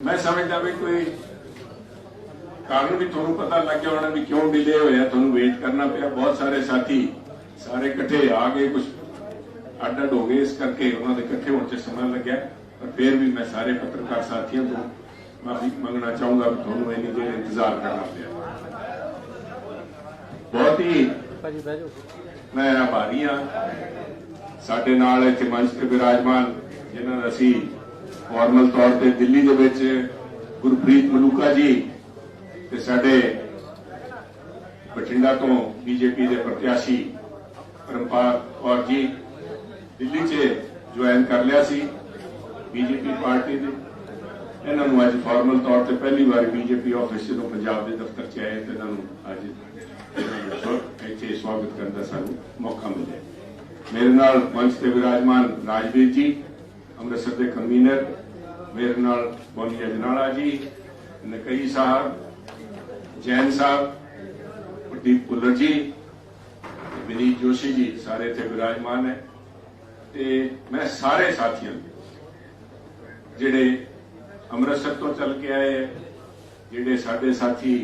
ਮੈਂ ਸਮਝਦਾ ਵੀ ਕੋਈ ਕਾਰਨ ਵੀ ਤੁਹਾਨੂੰ ਪਤਾ ਲੱਗ ਗਿਆ ਹੋਣਾ ਵੀ ਕਿਉਂ ਡਿਲੇ ਹੋਇਆ ਤੁਹਾਨੂੰ ਵੇਟ ਕਰਨਾ ਪਿਆ। ਬਹੁਤ ਸਾਰੇ ਸਾਥੀ ਸਾਰੇ ਇਕੱਠੇ ਆ ਗਏ ਕੁਝ ਅੱਡ ਅੱਡ ਹੋ ਗਏ ਇਸ ਕਰਕੇ ਉਹਨਾਂ ਦੇ ਇਕੱਠੇ ਹੋਣ 'ਚ ਸਮਾਂ ਲੱਗਿਆ। ਪਰ ਫਿਰ ਵੀ ਮੈਂ ਸਾਰੇ ਪੱਤਰਕਾਰ ਸਾਥੀਆਂ ਤੋਂ ਮਾਫੀ ਮੰਗਣਾ ਚਾਹੂੰਗਾ ਵੀ ਤੁਹਾਨੂੰ ਇੰਨੀ ਦੇਰ ਇੰਤਜ਼ਾਰ ਕਰਨਾ ਪਿਆ। ਬਹੁਤ ਹੀ ਭਾਜੀ ਬਹਿ ਜਾਓ। ਮੈਂ ਆਭਾਰੀ ਹਾਂ। ਸਾਡੇ ਨਾਲ ਇੱਥੇ ਮੰਚ ਤੇ ਵਿਰਾਜਮਾਨ ਜਿਨ੍ਹਾਂ ਦਾ ਅਸੀਂ ਫਾਰਮਲ ਤੌਰ ਤੇ ਦਿੱਲੀ ਦੇ ਵਿੱਚ ਗੁਰਪ੍ਰੀਤ ਮਲੂਕਾ ਜੀ ਤੇ ਸਾਡੇ ਬਠਿੰਡਾ ਤੋਂ ਬੀਜੇਪੀ ਦੇ ਪ੍ਰਤਿਆਸ਼ੀ ਪਰਮਪਾਲ ਕੌਰ ਜੀ ਦਿੱਲੀ 'ਚ ਜੁਆਇਨ ਕਰ ਲਿਆ ਸੀ ਬੀਜੇਪੀ ਪਾਰਟੀ ਦੇ। ਇਹਨਾਂ ਨੂੰ ਅੱਜ ਫਾਰਮਲ ਤੌਰ ਤੇ ਪਹਿਲੀ ਵਾਰ ਬੀਜੇਪੀ ਆਫਿਸ ਜਦੋਂ ਪੰਜਾਬ ਦੇ ਦਫ਼ਤਰ 'ਚ ਆਏ ਤੇ ਇਹਨਾਂ ਨੂੰ ਅੱਜ ਇੱਥੇ ਸਵਾਗਤ ਕਰਨ ਦਾ ਸਾਨੂੰ ਮੌਕਾ ਮਿਲਿਆ। ਮੇਰੇ ਨਾਲ ਮੰਚ ਤੇ ਵਿਰਾਜਮਾਨ ਰਾਜਵੀਰ ਜੀ, ਅੰਮ੍ਰਿਤਸਰ ਦੇ ਕਨਵੀਨਰ ਮੇਰੇ ਨਾਲ ਬੋਨੀ ਅਜਨਾਲਾ ਜੀ ਨਕਈ ਸਾਹਿਬ ਜੈਨ ਸਾਹਿਬ ਪ੍ਰਦੀਪ ਪੁੱਲਰ ਜੀ ਵਿਨੀਤ ਜੋਸ਼ੀ ਜੀ ਸਾਰੇ ਇੱਥੇ ਵਿਰਾਜਮਾਨ ਹੈ ਤੇ ਮੈਂ ਸਾਰੇ ਸਾਥੀਆਂ ਜਿਹੜੇ ਅੰਮ੍ਰਿਤਸਰ ਤੋਂ ਚੱਲ ਕੇ ਆਏ ਹੈ, ਜਿਹੜੇ ਸਾਡੇ ਸਾਥੀ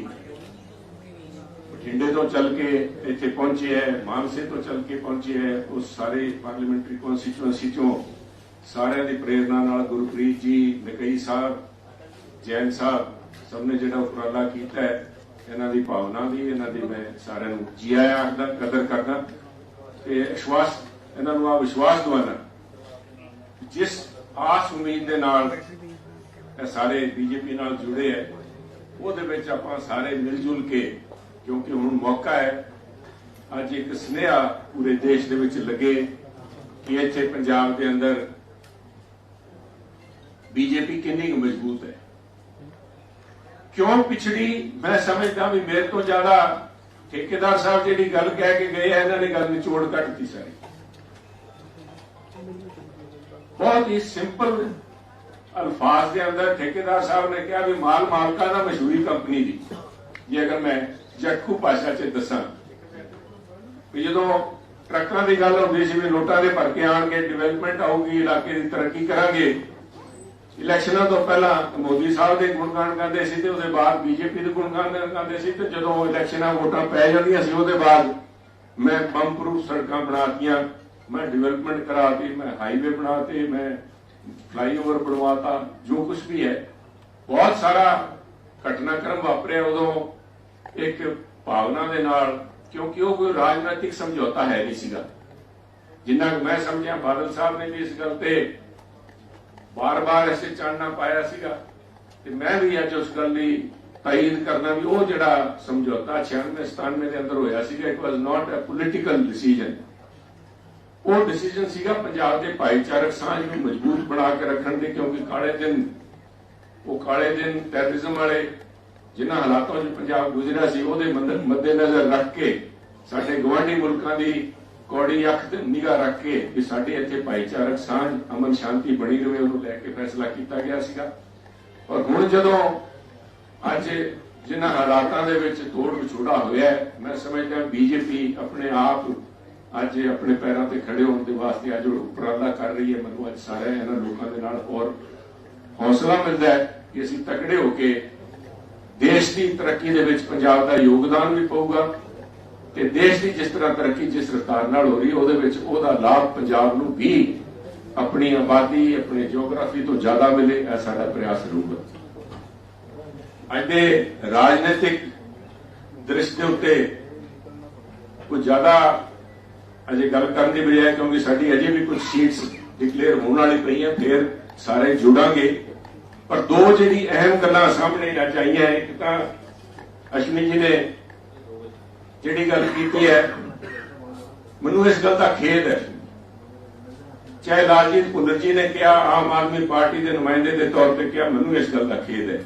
ਬਠਿੰਡੇ ਤੋਂ ਚੱਲ ਕੇ ਇੱਥੇ ਪਹੁੰਚੇ ਹੈ ਮਾਨਸੇ ਤੋਂ ਚੱਲ ਕੇ ਪਹੁੰਚੇ ਹੈ ਉਸ ਸਾਰੇ ਪਾਰਲੀਮੈਂਟਰੀ ਕਨਸਟੀਚੁਐਂਸੀ ਚੋਂ ਸਾਰਿਆਂ ਦੀ ਪ੍ਰੇਰਣਾ ਨਾਲ ਗੁਰਪ੍ਰੀਤ ਜੀ, ਨਕਈ ਸਾਹਿਬ, ਜੈਨ ਸਾਹਿਬ, ਸਭ ਨੇ ਜਿਹੜਾ ਉਪਰਾਲਾ ਕੀਤਾ ਹੈ, ਇਹਨਾਂ ਦੀ ਭਾਵਨਾ ਦੀ ਇਹਨਾਂ ਦੀ ਮੈਂ ਸਾਰਿਆਂ ਨੂੰ ਜੀ ਆਇਆਂ ਆਖਦਾ ਕਦਰ ਕਰਦਾ। ਤੇ ਵਿਸ਼ਵਾਸ ਇਹਨਾਂ ਨੂੰ ਆ ਵਿਸ਼ਵਾਸ ਦਵਾਨਾ ਜਿਸ ਆਸ ਉਮੀਦ ਦੇ ਨਾਲ ਇਹ ਸਾਰੇ ਬੀਜੇਪੀ ਨਾਲ ਜੁੜੇ ਹੈ, ਉਹਦੇ ਵਿੱਚ ਆਪਾਂ ਸਾਰੇ ਮਿਲ ਜੁਲ ਕੇ, ਕਿਉਂਕਿ ਹੁਣ ਮੌਕਾ ਹੈ, ਅੱਜ ਇੱਕ ਸੁਨੇਹਾ ਪੂਰੇ ਦੇਸ਼ ਦੇ ਵਿੱਚ ਲੱਗੇ ਕਿ ਇੱਥੇ ਪੰਜਾਬ ਦੇ ਅੰਦਰ ਬੀਜੇਪੀ ਕਿੰਨੀ ਕੁ ਮਜ਼ਬੂਤ ਹੈ? ਕਿਉਂ ਪਿਛੜੀ? ਮੈਂ ਸਮਝਦਾ ਵੀ ਮੇਰੇ ਤੋਂ ਜ਼ਿਆਦਾ ਠੇਕੇਦਾਰ ਸਾਹਿਬ ਜਿਹੜੀ ਗੱਲ ਕਹਿ ਕੇ ਗਏ ਆ, ਇਹਨਾਂ ਨੇ ਗੱਲ ਨਿਚੋੜ ਕੱਢਤੀ ਸਾਰੀ। ਬਹੁਤ ਹੀ ਸਿੰਪਲ ਅਲਫਾਜ਼ ਦੇ ਅੰਦਰ ਠੇਕੇਦਾਰ ਸਾਹਿਬ ਨੇ ਕਿਹਾ ਵੀ ਮਾਲ ਮਾਲਕਾ ਦਾ ਮਸ਼ਹੂਰੀ ਕੰਪਨੀ ਦੀ ਜੇ ਅਗਰ ਮੈਂ ਜੱਟਕੂ ਭਾਸ਼ਾ 'ਚ ਦੱਸਾਂ, ਵੀ ਜਦੋਂ ਟਰੱਕਾਂ ਦੀ ਗੱਲ ਹੁੰਦੀ ਸੀ ਵੀ ਨੋਟਾਂ ਦੇ ਭਰ ਕੇ ਆਣਗੇ ਡਿਵੈਲਪਮੈਂਟ ਆਊਗੀ, ਇਲਾਕੇ ਦੀ ਤਰੱਕੀ ਕਰਾਂਗੇ ਇਲੈਕਸ਼ਨਾਂ ਤੋਂ ਪਹਿਲਾਂ ਮੋਦੀ ਸਾਹਿਬ ਦੇ ਗੁਣਗਾਨ ਕਰਦੇ ਸੀ ਤੇ ਉਹਦੇ ਬਾਅਦ ਬੀਜੇਪੀ ਦੇ ਗੁਣਗਾਨ ਕਰਦੇ ਸੀ ਤੇ ਜਦੋਂ ਇਲੈਕਸ਼ਨਾਂ ਵੋਟਾਂ ਪੈ ਜਾਂਦੀਆਂ ਸੀ, ਉਹਦੇ ਬਾਅਦ ਮੈਂ ਬੰਮ ਪ੍ਰੂਫ ਸੜਕਾਂ ਬਣਾਤੀਆਂ, ਮੈਂ ਡਿਵੈਲਪਮੈਂਟ ਕਰਾਤੀ, ਮੈਂ ਹਾਈਵੇ ਬਣਾਤੇ, ਮੈਂ ਫਲਾਈਓਵਰ ਬਣਵਾਤਾ, ਜੋ ਕੁਝ ਵੀ ਹੈ। ਬਹੁਤ ਸਾਰਾ ਘਟਨਾਕ੍ਰਮ ਵਾਪਰਿਆ ਉਦੋਂ ਇੱਕ ਭਾਵਨਾ ਦੇ ਨਾਲ, ਕਿਉਂਕਿ ਉਹ ਕੋਈ ਰਾਜਨੀਤਿਕ ਸਮਝੌਤਾ ਹੈ ਨਹੀਂ ਸੀਗਾ। ਜਿੰਨਾ ਮੈਂ ਸਮਝਿਆ, ਬਾਦਲ ਸਾਹਿਬ ਨੇ ਵੀ ਇਸ ਗੱਲ ਤੇ ਬਾਰ-ਬਾਰ ਇਸੇ ਚਾਨਣਾ ਪਾਇਆ ਸੀਗਾ ਤੇ ਮੈਂ ਵੀ ਅੱਜ ਉਸ ਗੱਲ ਦੀ ਤਾਇਦ ਕਰਨਾ ਵੀ ਉਹ ਜਿਹੜਾ ਸਮਝੌਤਾ 96 97 ਦੇ ਅੰਦਰ ਹੋਇਆ ਸੀਗਾ it was not a political decision ਉਹ ਡਿਸੀਜਨ ਸੀਗਾ ਪੰਜਾਬ ਦੇ ਭਾਈਚਾਰਕ ਸਾਂਝ ਨੂੰ ਮਜ਼ਬੂਤ ਬਣਾ ਕੇ ਰੱਖਣ ਦੇ, ਕਿਉਂਕਿ ਕਾਲੇ ਦਿਨ, ਉਹ ਕਾਲੇ ਦਿਨ ਟੈਰਰਿਜ਼ਮ ਵਾਲੇ ਜਿਨ੍ਹਾਂ ਹਾਲਾਤਾਂ 'ਚ ਪੰਜਾਬ ਗੁਜ਼ਰਿਆ ਸੀ, ਉਹਦੇ ਮੰਦ- ਮੱਦੇਨਜ਼ਰ ਰੱਖ ਕੇ ਸਾਡੇ ਗਵਾਂਢੀ ਮੁਲਕਾਂ ਦੀ ਕੌੜੀ ਅੱਖ ਤੇ ਨਿਗਾਹ ਰੱਖ ਕੇ ਵੀ ਸਾਡੇ ਇੱਥੇ ਭਾਈਚਾਰਕ ਸਾਂਝ ਅਮਨ ਸ਼ਾਂਤੀ ਬਣੀ ਰਹੇ ਉਹਨੂੰ ਲੈ ਕੇ ਫੈਸਲਾ ਕੀਤਾ ਗਿਆ ਸੀਗਾ। ਔਰ ਹੁਣ ਜਦੋਂ ਅੱਜ ਜਿਨ੍ਹਾਂ ਹਾਲਾਤਾਂ ਦੇ ਵਿੱਚ ਤੋੜ ਵਿਛੋੜਾ ਹੋਇਆ ਹੈ, ਮੈਂ ਸਮਝਦਾ ਬੀਜੇਪੀ ਆਪਣੇ ਆਪ ਅੱਜ ਆਪਣੇ ਪੈਰਾਂ ਤੇ ਖੜੇ ਹੋਣ ਦੇ ਵਾਸਤੇ ਅੱਜ ਉਪਰਾਲਾ ਕਰ ਰਹੀ ਹੈ। ਮੈਨੂੰ ਅੱਜ ਸਾਰੇ ਇਹਨਾਂ ਲੋਕਾਂ ਦੇ ਨਾਲ ਔਰ ਹੌਸਲਾ ਮਿਲਦਾ ਹੈ ਕਿ ਅਸੀਂ ਤਕੜੇ ਹੋ ਕੇ ਦੇਸ਼ ਦੀ ਤਰੱਕੀ ਦੇ ਵਿੱਚ ਪੰਜਾਬ ਦਾ ਯੋਗਦਾਨ ਵੀ ਪਊਗਾ। ਤੇ ਦੇਸ਼ ਦੀ ਜਿਸ ਤਰ੍ਹਾਂ ਤਰੱਕੀ ਜਿਸ ਰਫ਼ਤਾਰ ਨਾਲ ਹੋ ਰਹੀ ਹੈ, ਉਹਦੇ ਵਿੱਚ ਉਹਦਾ ਲਾਭ ਪੰਜਾਬ ਨੂੰ ਵੀ ਆਪਣੀ ਆਬਾਦੀ, ਆਪਣੀ ਜੀਓਗ੍ਰਾਫੀ ਤੋਂ ਜ਼ਿਆਦਾ ਮਿਲੇ, ਇਹ ਸਾਡਾ ਪ੍ਰਯਾਸ ਰਹੂਗਾ ਅੱਜ ਦੇ ਰਾਜਨੀਤਿਕ ਦ੍ਰਿਸ਼ ਦੇ ਉੱਤੇ ਕੁਝ ਜ਼ਿਆਦਾ ਅਜੇ ਗੱਲ ਕਰਨ ਦੀ ਬਜਾਏ, ਕਿਉਂਕਿ ਸਾਡੀ ਅਜੇ ਵੀ ਕੁਝ ਸੀਟਸ ਡਿਕਲੇਅਰ ਹੋਣ ਵਾਲੀ ਪਈਆਂ, ਫਿਰ ਸਾਰੇ ਜੁੜਾਂਗੇ। ਪਰ ਦੋ ਜਿਹੜੀ ਅਹਿਮ ਗੱਲਾਂ ਸਾਹਮਣੇ ਅੱਜ ਆਈਆਂ, ਇੱਕ ਤਾਂ ਅਸ਼ਵਨੀ ਜੀ ਨੇ ਜਿਹੜੀ ਗੱਲ ਕੀਤੀ ਹੈ, ਮੈਨੂੰ ਇਸ ਗੱਲ ਦਾ ਖੇਦ ਹੈ। ਚਾਹੇ ਲਾਲਜੀਤ ਭੁੱਲਰ ਜੀ ਨੇ ਕਿਹਾ, ਆਮ ਆਦਮੀ ਪਾਰਟੀ ਦੇ ਨੁਮਾਇੰਦੇ ਦੇ ਤੌਰ ਤੇ ਕਿਹਾ, ਮੈਨੂੰ ਇਸ ਗੱਲ ਦਾ ਖੇਦ ਹੈ।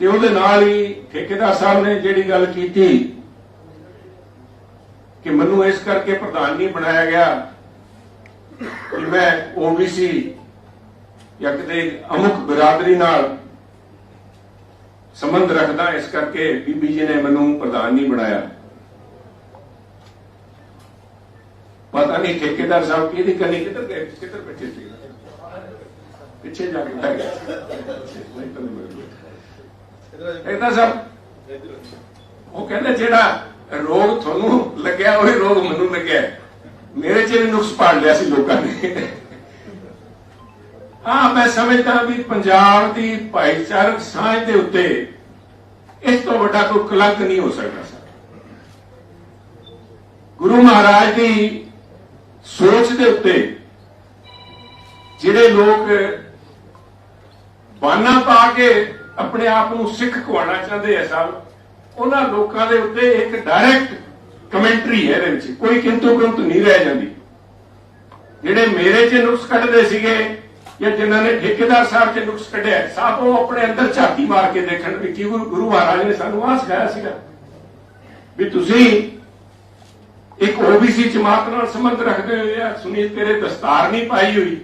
ਤੇ ਉਹਦੇ ਨਾਲ ਹੀ ਠੇਕੇਦਾਰ ਸਾਹਿਬ ਨੇ ਜਿਹੜੀ ਗੱਲ ਕੀਤੀ ਕਿ ਮੈਨੂੰ ਇਸ ਕਰਕੇ ਪ੍ਰਧਾਨ ਨਹੀਂ ਬਣਾਇਆ ਗਿਆ ਕਿ ਮੈਂ ਓਬੀਸੀ ਜਾਂ ਕਿਤੇ ਅਮੁਕ ਬਰਾਦਰੀ ਨਾਲ ਸੰਬੰਧ ਰੱਖਦਾ ਇਸ ਕਰਕੇ ਬੀਬੀ ਜੀ ਨੇ ਮੈਨੂੰ ਪ੍ਰਧਾਨ ਨਹੀਂ ਬਣਾਇਆ। ਪਤਾ ਨਹੀਂ ਠੇਕੇਦਾਰ ਸਾਹਿਬ ਕਿਹਦੀ ਕੰਨੀ ਕਿੱਧਰ ਗਏ, ਕਿੱਧਰ ਬੈਠੇ ਸੀ? ਪਿੱਛੇ ਜਾ ਕੇ ਬਹਿ ਗਿਆ ਕਹਿੰਦਾ ਸਰ, ਉਹ ਕਹਿੰਦੇ ਜਿਹੜਾ ਰੋਗ ਤੁਹਾਨੂੰ ਲੱਗਿਆ, ਉਹ ਰੋਗ ਮੈਨੂੰ ਲੱਗਿਆ। ਮੇਰੇ 'ਚ ਵੀ ਨੁਕਸ ਪਾੜ ਲਿਆ ਸੀ ਲੋਕਾਂ ਨੇ। ਹਾਂ ਮੈਂ ਸਮਝਦਾ ਵੀ ਪੰਜਾਬ ਦੀ ਭਾਈਚਾਰਕ ਸਾਂਝ ਦੇ ਉੱਤੇ ਇਸ ਤੋਂ ਵੱਡਾ ਕੋਈ ਕਲੰਕ ਨਹੀਂ ਹੋ ਸਕਦਾ ਸਰ। ਗੁਰੂ ਮਹਾਰਾਜ ਦੀ ਸੋਚ ਦੇ ਉੱਤੇ ਜਿਹੜੇ ਲੋਕ ਬਾਨਾ ਪਾ ਕੇ ਆਪਣੇ ਆਪ ਨੂੰ ਸਿੱਖ ਕਵਾਉਣਾ ਚਾਹੁੰਦੇ ਆ ਸਭ, ਉਹਨਾਂ ਲੋਕਾਂ ਦੇ ਉੱਤੇ ਇੱਕ ਡਾਇਰੈਕਟ ਕਮੈਂਟਰੀ ਹੈ ਇਹਦੇ ਵਿੱਚ, ਕੋਈ ਕਿੰਤੂ ਕਿੰਤੂ ਨਹੀਂ ਰਹਿ ਜਾਂਦੀ। ਜਿਹੜੇ ਮੇਰੇ 'ਚ ਨੁਕਸ ਕੱਢਦੇ ਸੀਗੇ ਜਾਂ ਜਿਨ੍ਹਾਂ ਨੇ ਠੇਕੇਦਾਰ ਸਾਹਿਬ 'ਚ ਨੁਕਸ ਕੱਢਿਆ ਸਭ ਉਹ ਆਪਣੇ ਅੰਦਰ ਝਾਤੀ ਮਾਰ ਕੇ ਦੇਖਣ ਵੀ ਕੀ ਗੁਰੂ ਗੁਰੂ ਮਹਾਰਾਜ ਨੇ ਸਾਨੂੰ ਆਹ ਸਿਖਾਇਆ ਸੀਗਾ। ਵੀ ਤੁਸੀਂ ਇੱਕ ਓਬੀਸੀ ਜਮਾਤ ਨਾਲ ਸੰਬੰਧ ਰੱਖਦੇ ਹੋ ਜਾਂ ਸੁਨੀਲ, ਤੇਰੇ ਦਸਤਾਰ ਨਹੀਂ ਪਾਈ ਹੋਈ।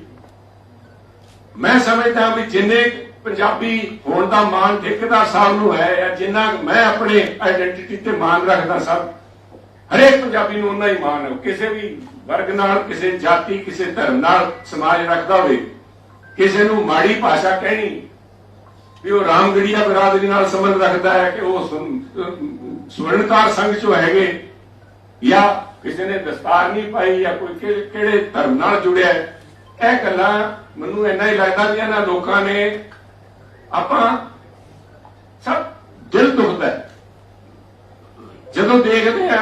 ਮੈਂ ਸਮਝਦਾ ਵੀ ਜਿੰਨੇ ਪੰਜਾਬੀ ਹੋਣ ਦਾ ਮਾਣ ਠੇਕੇਦਾਰ ਸਾਹਿਬ ਨੂੰ ਹੈ ਜਾਂ ਜਿੰਨਾ ਮੈਂ ਆਪਣੇ ਆਇਡੈਂਟੀਟੀ ਤੇ ਮਾਣ ਰੱਖਦਾ ਸਭ ਹਰੇਕ ਪੰਜਾਬੀ ਨੂੰ ਉਨਾ ਹੀ ਮਾਣ ਹੈ। ਕਿਸੇ ਵੀ ਵਰਗ ਨਾਲ, ਕਿਸੇ ਜਾਤੀ, ਕਿਸੇ ਧਰਮ ਨਾਲ ਸਮਾਜ ਰੱਖਦਾ ਹੋਵੇ ਕਿਸੇ ਨੂੰ ਮਾੜੀ ਭਾਸ਼ਾ ਕਹਿਣੀ, ਵੀ ਉਹ ਰਾਮਗੜੀਆ ਬਰਾਦਰੀ ਨਾਲ ਸੰਬੰਧ ਰੱਖਦਾ ਹੈ ਕਿ ਉਹ ਸੁਨ- ਸਵਰਨਕਾਰ ਸੰਘ ਚੋਂ ਹੈਗੇ, ਜਾਂ ਕਿਸੇ ਨੇ ਦਸਤਾਰ ਨਹੀਂ ਪਾਈ, ਜਾਂ ਕੋਈ ਕਿਹੜੇ ਧਰਮ ਨਾਲ ਜੁੜਿਆ ਇਹ ਗੱਲਾਂ ਮੈਨੂੰ ਇੰਨਾ ਹੀ ਲੱਗਦਾ ਵੀ ਇਹਨਾਂ ਲੋਕਾਂ ਨੇ ਆਪਾਂ ਸਭ ਦਿਲ ਦੁਖਦਾ ਜਦੋਂ ਦੇਖਦੇ ਆ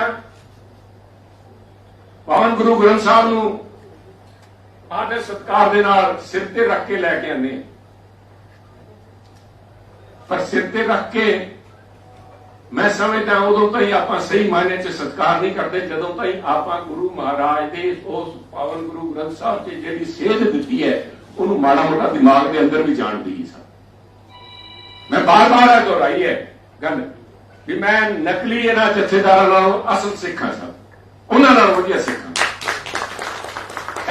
ਪਾਵਨ ਗੁਰੂ ਗ੍ਰੰਥ ਸਾਹਿਬ ਨੂੰ ਆਦਰ ਸਤਕਾਰ ਦੇ ਨਾਲ ਸਿਰ ਤੇ ਰੱਖ ਕੇ ਲੈ ਕੇ ਆਉਂਦੇ ਪਰ ਸਿਰ ਤੇ ਰੱਖ ਕੇ ਮੈਂ ਸਮਝਦਾ ਉਦੋਂ ਤਾਈਂ ਆਪਾਂ ਸਹੀ ਮਾਇਨੇ 'ਚ ਸਤਕਾਰ ਨਹੀਂ ਕਰਦੇ, ਜਦੋਂ ਤਾਈਂ ਆਪਾਂ ਗੁਰੂ ਮਹਾਰਾਜ ਦੇ ਉਸ ਪਾਵਨ ਗੁਰੂ ਗ੍ਰੰਥ ਸਾਹਿਬ 'ਚ ਜਿਹੜੀ ਸੇਧ ਦਿੱਤੀ ਹੈ, ਉਹਨੂੰ ਮਾੜਾ ਮੋਟਾ ਦਿਮਾਗ ਦੇ ਅੰਦਰ ਵੀ ਜਾਣਦੀ ਹੀ ਸਾ ਮੈਂ ਬਾਰ-ਬਾਰ ਇਹ ਦੁਹਰਾਈ ਹੈ ਗੱਲ, ਵੀ ਮੈਂ ਨਕਲੀ ਇਹਨਾਂ ਜਥੇਦਾਰਾਂ ਨਾਲੋਂ ਅਸਲ ਸਿੱਖਾਂ ਸਾਹਿਬ ਉਹਨਾਂ ਨਾਲੋਂ ਵਧੀਆ ਸਿੱਖਾਂ।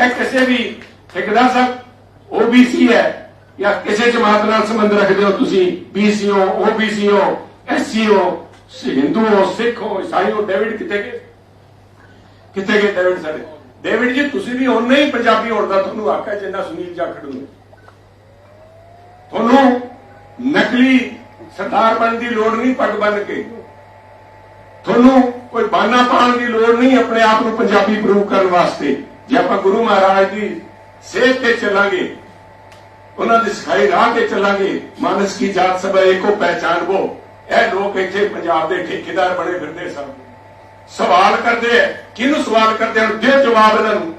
ਇਹ ਕਿਸੇ ਵੀ ਠੇਕੇਦਾਰ ਸਾਹਿਬ ਓਬੀਸੀ ਹੈ ਜਾਂ ਕਿਸੇ ਜਮਾਤ ਨਾਲ ਸੰਬੰਧ ਰੱਖਦੇ ਹੋ ਤੁਸੀਂ ਬੀਸੀ ਹੋ ਓਬੀਸੀ ਹੋ ਐਸਸੀ ਹੋ ਹਿੰਦੂ ਹੋ ਸਿੱਖ ਹੋ ਈਸਾਈ ਹੋ ਡੇਵਿਡ ਕਿੱਥੇ ਗਏ? ਕਿੱਥੇ ਗਏ ਡੇਵਿਡ ਸਾਡੇ? ਡੇਵਿਡ ਜੀ, ਤੁਸੀਂ ਵੀ ਉਹਨੇ ਹੀ ਪੰਜਾਬੀ ਹੋਣ ਦਾ ਤੁਹਾਨੂੰ ਆਖਿਆ ਜਿੰਨਾ ਸੁਨੀਲ ਜਾਖੜ ਨੂੰ। ਤੁਹਾਨੂੰ ਨਕਲੀ ਸਰਦਾਰ ਬਣਨ ਦੀ ਲੋੜ ਨਹੀਂ ਪੱਗ ਬੰਨ ਕੇ। ਤੁਹਾਨੂੰ ਕੋਈ ਬਾਨਾ ਪਾਉਣ ਦੀ ਲੋੜ ਨਹੀਂ ਆਪਣੇ ਆਪ ਨੂੰ ਪੰਜਾਬੀ ਪ੍ਰੂਵ ਕਰਨ ਵਾਸਤੇ। ਜੇ ਆਪਾਂ ਗੁਰੂ ਮਹਾਰਾਜ ਦੀ ਸੇਧ ਤੇ ਚੱਲਾਂਗੇ, ਉਹਨਾਂ ਦੀ ਸਿਖਾਈ ਰਾਹ ਤੇ ਚੱਲਾਂਗੇ, ਮਾਨਸ ਕੀ ਜਾਤ ਸਭ ਏਕੋ ਪਹਿਚਾਨਵੋ, ਇਹ ਲੋਕ ਇੱਥੇ ਪੰਜਾਬ ਦੇ ਠੇਕੇਦਾਰ ਬਣੇ ਫਿਰਦੇ ਸਨ। ਸਵਾਲ ਕਰਦੇ ਆ, ਕਿਹਨੂੰ ਸਵਾਲ ਕਰਦੇ ਹਨ? ਦੇ ਜਵਾਬ ਇਹਨਾਂ ਨੂੰ।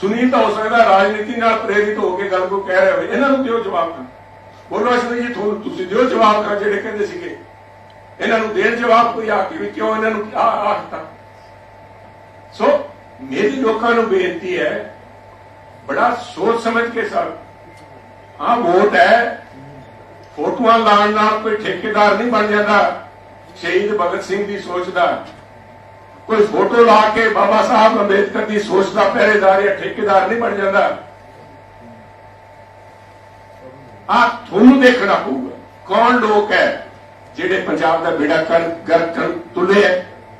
ਸੁਨੀਲ ਤਾਂ ਹੋ ਸਕਦਾ ਰਾਜਨੀਤੀ ਨਾਲ ਪ੍ਰੇਰਿਤ ਹੋ ਕੇ ਗੱਲ ਕੋ ਕਹਿ ਰਿਹਾ ਹੋਵੇ। ਇਹਨਾਂ ਨੂੰ ਦਿਓ ਜਵਾਬ ਤਾਂ। ਬੋਲੋ ਅਸ਼ਵਨੀ ਜੀ, ਤੁਹਾਨੂੰ ਤੁਸੀਂ ਦਿਓ ਜਵਾਬ ਤਾਂ ਜਿਹੜੇ ਕਹਿੰਦੇ ਸੀਗੇ। ਇਹਨਾਂ ਨੂੰ ਦੇਣ ਜਵਾਬ ਕੋਈ ਆ ਕੇ ਵੀ ਕਿਉਂ ਇਹਨਾਂ ਨੂੰ ਆ ਆਖਤਾ ਸੋ ਮੇਰੀ ਲੋਕਾਂ ਨੂੰ ਬੇਨਤੀ ਹੈ ਬੜਾ ਸੋਚ ਸਮਝ ਕੇ ਸਰ ਆ ਵੋਟ ਹੈ ਫੋਟੋਆਂ ਲਾਉਣ ਨਾਲ ਕੋਈ ਠੇਕੇਦਾਰ ਨਹੀਂ ਬਣ ਜਾਂਦਾ ਸ਼ਹੀਦ ਭਗਤ ਸਿੰਘ ਦੀ ਸੋਚ ਦਾ ਕੋਈ ਫੋਟੋ ਲਾ ਕੇ ਬਾਬਾ ਸਾਹਿਬ ਅੰਬੇਦਕਰ ਦੀ ਸੋਚ ਦਾ ਪਹਿਰੇਦਾਰ ਜਾਂ ਠੇਕੇਦਾਰ ਨਹੀਂ ਬਣ ਜਾਂਦਾ ਆ ਤੁਹਾਨੂੰ ਦੇਖਣਾ ਪਊਗਾ ਕੌਣ ਲੋਕ ਹੈ ਜਿਹੜੇ ਪੰਜਾਬ ਦਾ ਬੇੜਾ ਕਰ ਗਰ ਕਰਨ ਤੁਲੇ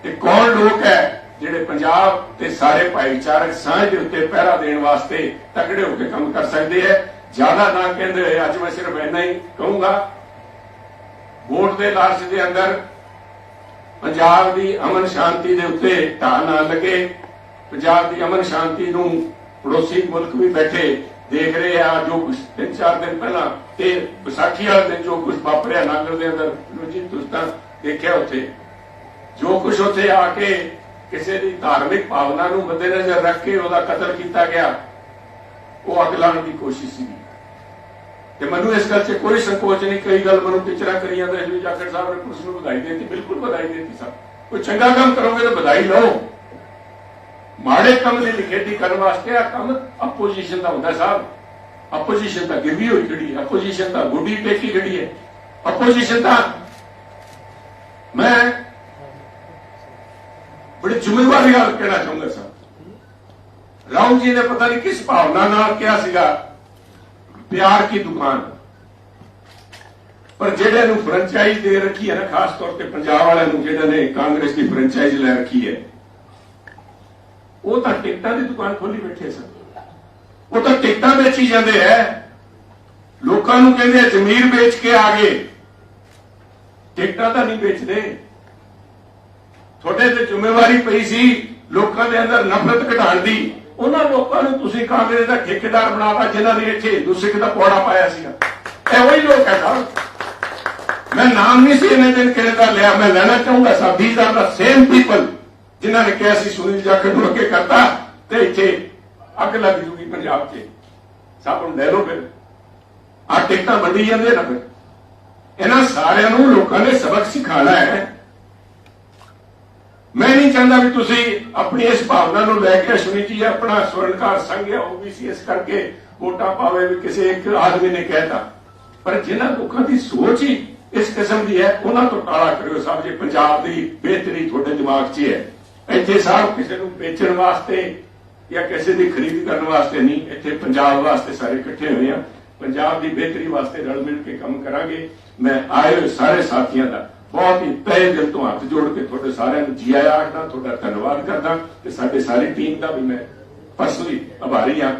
ਤੇ ਕੌਣ ਲੋਕ ਹੈ ਜਿਹੜੇ ਪੰਜਾਬ ਤੇ ਸਾਰੇ ਭਾਈਚਾਰਕ ਸਾਂਝ ਦੇ ਉੱਤੇ ਪਹਿਰਾ ਦੇਣ ਵਾਸਤੇ ਤਕੜੇ ਹੋ ਕੇ ਕੰਮ ਕਰ ਸਕਦੇ ਹੈ। ਜ਼ਿਆਦਾ ਨਾ ਕਹਿੰਦੇ ਹੋਏ ਅੱਜ ਮੈਂ ਸਿਰਫ ਇੰਨਾ ਹੀ ਕਹੂੰਗਾ। ਵੋਟ ਦੇ ਲਾਲਚ ਦੇ ਅੰਦਰ ਪੰਜਾਬ ਦੀ ਅਮਨ ਸ਼ਾਂਤੀ ਦੇ ਉੱਤੇ ਢਾਹ ਨਾ ਲੱਗੇ। ਪੰਜਾਬ ਦੀ ਅਮਨ ਸ਼ਾਂਤੀ ਨੂੰ ਪੜੋਸੀ ਮੁਲਕ ਵੀ ਬੈਠੇ ਦੇਖ ਰਹੇ ਆ। ਜੋ ਕੁਝ ਤਿੰਨ ਚਾਰ ਦਿਨ ਪਹਿਲਾਂ ਤੇ ਵਿਸਾਖੀ ਵਾਲੇ ਦਿਨ ਜੋ ਕੁਝ ਵਾਪਰਿਆ ਨਾਗਰ ਦੇ ਅੰਦਰ ਜੀ ਤੁਸੀਂ ਤਾਂ ਦੇਖਿਆ ਉੱਥੇ। ਜੋ ਕੁਝ ਉੱਥੇ ਆ ਕੇ ਕਿਸੇ ਦੀ ਧਾਰਮਿਕ ਭਾਵਨਾ ਨੂੰ ਮੱਦੇਨਜ਼ਰ ਰੱਖ ਕੇ ਉਹਦਾ ਕਤਲ ਕੀਤਾ ਗਿਆ, ਉਹ ਅੱਗ ਲਾਉਣ ਦੀ ਕੋਸ਼ਿਸ਼ ਸੀ ਤੇ ਮੈਨੂੰ ਇਸ ਗੱਲ 'ਚ ਕੋਈ ਸੰਕੋਚ ਨਹੀਂ, ਕਈ ਗੱਲ ਮੈਨੂੰ ਟੀਚਰਾਂ ਕਰੀਆਂ ਤਾਂ ਜੀ ਜਾਖੜ ਸਾਹਿਬ ਨੇ ਪੁਲਿਸ ਨੂੰ ਵਧਾਈ ਦਿੱਤੀ, ਬਿਲਕੁਲ ਵਧਾਈ ਦਿੱਤੀ ਸਭ ਕੋਈ ਚੰਗਾ ਕੰਮ ਕਰੋਗੇ ਤਾਂ ਵਧਾਈ ਲਓ। ਮਾੜੇ ਕੰਮ ਲਈ ਨਿਖੇਧੀ ਕਰਨ ਵਾਸਤੇ ਆ ਕੰਮ ਆਪੋਜੀਸ਼ਨ ਦਾ ਹੁੰਦਾ ਸਾਹਿਬ ਆਪੋਜੀਸ਼ਨ ਦਾ ਗਿਰਵੀ ਹੋਈ ਖੜੀ ਆਪੋਜੀਸ਼ਨ ਦਾ ਗੁੱਡੀ ਟੇਕੀ ਖੜੀ ਹੈ। ਆਪੋਜੀਸ਼ਨ ਦਾ ਮੈਂ ਜ਼ਿੰਮੇਵਾਰੀ ਨਾਲ ਕਹਿਣਾ ਚਾਹੁੰਦਾ ਸਾਹਿਬ ਰਾਉ ਜੀ ਨੇ ਪਤਾ ਨਹੀਂ ਕਿਸ ਭਾਵਨਾ ਨਾਲ ਕਿਹਾ ਸੀਗਾ, ਪਿਆਰ ਕੀ ਦੁਕਾਨ। ਪਰ ਜਿਹੜੇ ਨੂੰ ਫਰੈਂਚਾਈਜ਼ ਦੇ ਰੱਖੀ ਹੈ ਨਾ, ਖਾਸ ਤੌਰ ਤੇ ਪੰਜਾਬ ਵਾਲਿਆਂ ਨੂੰ ਜਿਹੜਾ ਨੇ ਕਾਂਗਰਸ ਦੀ ਫਰੈਂਚਾਈਜ਼ ਲੈ ਰੱਖੀ ਹੈ, ਉਹ ਤਾਂ ਟਿਕਟਾਂ ਦੀ ਦੁਕਾਨ ਖੋਲੀ ਬੈਠੇ ਸਨ। ਉਹ ਤਾਂ ਟਿਕਟਾਂ ਵੇਚੀ ਜਾਂਦੇ ਐ ਲੋਕਾਂ ਨੂੰ ਕਹਿੰਦੇ ਆ ਜ਼ਮੀਰ ਵੇਚ ਕੇ ਆ ਗਏ। ਟਿਕਟਾਂ ਤਾਂ ਨਹੀਂ ਵੇਚਦੇ। ਤੁਹਾਡੇ ਤੇ ਜ਼ਿੰਮੇਵਾਰੀ ਪਈ ਸੀ ਲੋਕਾਂ ਦੇ ਅੰਦਰ ਨਫ਼ਰਤ ਘਟਾਉਣ ਦੀ। ਉਹਨਾਂ ਲੋਕਾਂ ਨੂੰ ਤੁਸੀਂ ਕਾਂਗਰਸ ਦਾ ਠੇਕੇਦਾਰ ਬਣਾਵਾ ਜਿਨ੍ਹਾਂ ਨੇ ਇੱਥੇ ਹਿੰਦੂ ਸਿੱਖ ਦਾ ਪੌੜਾ ਪਾਇਆ ਸੀਗਾ। ਇਹ ਉਹੀ ਲੋਕ ਹੈ ਸਾਹਿਬ ਮੈਂ ਨਾਮ ਨਹੀਂ ਸੀ ਇਹਨੇ ਦਿਨ ਕਿਸੇ ਦਾ ਲਿਆ। ਮੈਂ ਲੈਣਾ ਚਾਹੂੰਗਾ ਸਾਹਿਬ these are the same people ਜਿਨ੍ਹਾਂ ਨੇ ਕਿਹਾ ਸੀ ਸੁਨੀਲ ਜਾਖੜ ਨੂੰ ਅੱਗੇ ਕਰਤਾ ਤੇ ਇੱਥੇ ਅੱਗ ਲੱਗ ਜੂਗੀ ਪੰਜਾਬ 'ਚ। ਸਭ ਨੂੰ ਲੈ ਲਓ ਫਿਰ। ਆ ਟਿਕਟਾਂ ਵੰਡੀ ਜਾਂਦੇ ਨਾ ਫਿਰ। ਇਹਨਾਂ ਸਾਰਿਆਂ ਨੂੰ ਲੋਕਾਂ ਨੇ ਸਬਕ ਸਿਖਾਣਾ ਹੈ। ਮੈਂ ਨਹੀਂ ਚਾਹੁੰਦਾ ਵੀ ਤੁਸੀਂ ਆਪਣੀ ਇਸ ਭਾਵਨਾ ਨੂੰ ਲੈ ਕੇ ਅਸ਼ਵਨੀ ਜੀ ਆਪਣਾ ਸਵਰਨਕਾਰ ਸੰਘ ਹੈ ਓਬੀਸੀ ਇਸ ਕਰਕੇ ਵੋਟਾਂ ਪਾਵੇ ਵੀ ਕਿਸੇ ਇੱਕ ਆਦਮੀ ਨੇ ਕਹਿਤਾ। ਪਰ ਜਿਨ੍ਹਾਂ ਲੋਕਾਂ ਦੀ ਸੋਚ ਹੀ ਇਸ ਕਿਸਮ ਦੀ ਹੈ, ਉਹਨਾਂ ਤੋਂ ਟਾਲਾ ਕਰਿਓ ਸਾਹਿਬ ਜੇ, ਪੰਜਾਬ ਦੀ ਬਿਹਤਰੀ ਤੁਹਾਡੇ ਦਿਮਾਗ 'ਚ ਹੀ ਹੈ। ਇੱਥੇ ਸਾਹਿਬ ਕਿਸੇ ਨੂੰ ਵੇਚਣ ਵਾਸਤੇ ਜਾਂ ਕਿਸੇ ਦੀ ਖਰੀਦ ਕਰਨ ਵਾਸਤੇ ਨਹੀਂ, ਇੱਥੇ ਪੰਜਾਬ ਵਾਸਤੇ ਸਾਰੇ ਇਕੱਠੇ ਹੋਏ ਆ ਪੰਜਾਬ ਦੀ ਬਿਹਤਰੀ ਵਾਸਤੇ ਰਲ ਮਿਲ ਕੇ ਕੰਮ ਕਰਾਂਗੇ। ਮੈਂ ਆਏ ਹੋਏ ਸਾਰੇ ਸਾਥੀਆਂ ਦਾ ਬਹੁਤ ਹੀ ਤਹਿ ਦਿਲ ਤੋਂ ਹੱਥ ਜੋੜ ਕੇ ਤੁਹਾਡੇ ਸਾਰਿਆਂ ਨੂੰ ਜੀ ਆਇਆਂ ਆਖਦਾ, ਤੁਹਾਡਾ ਧੰਨਵਾਦ ਕਰਦਾ ਤੇ ਸਾਡੇ ਸਾਰੀ ਟੀਮ ਦਾ ਵੀ ਮੈਂ ਪਰਸਨਲੀ ਆਭਾਰੀ ਹਾਂ।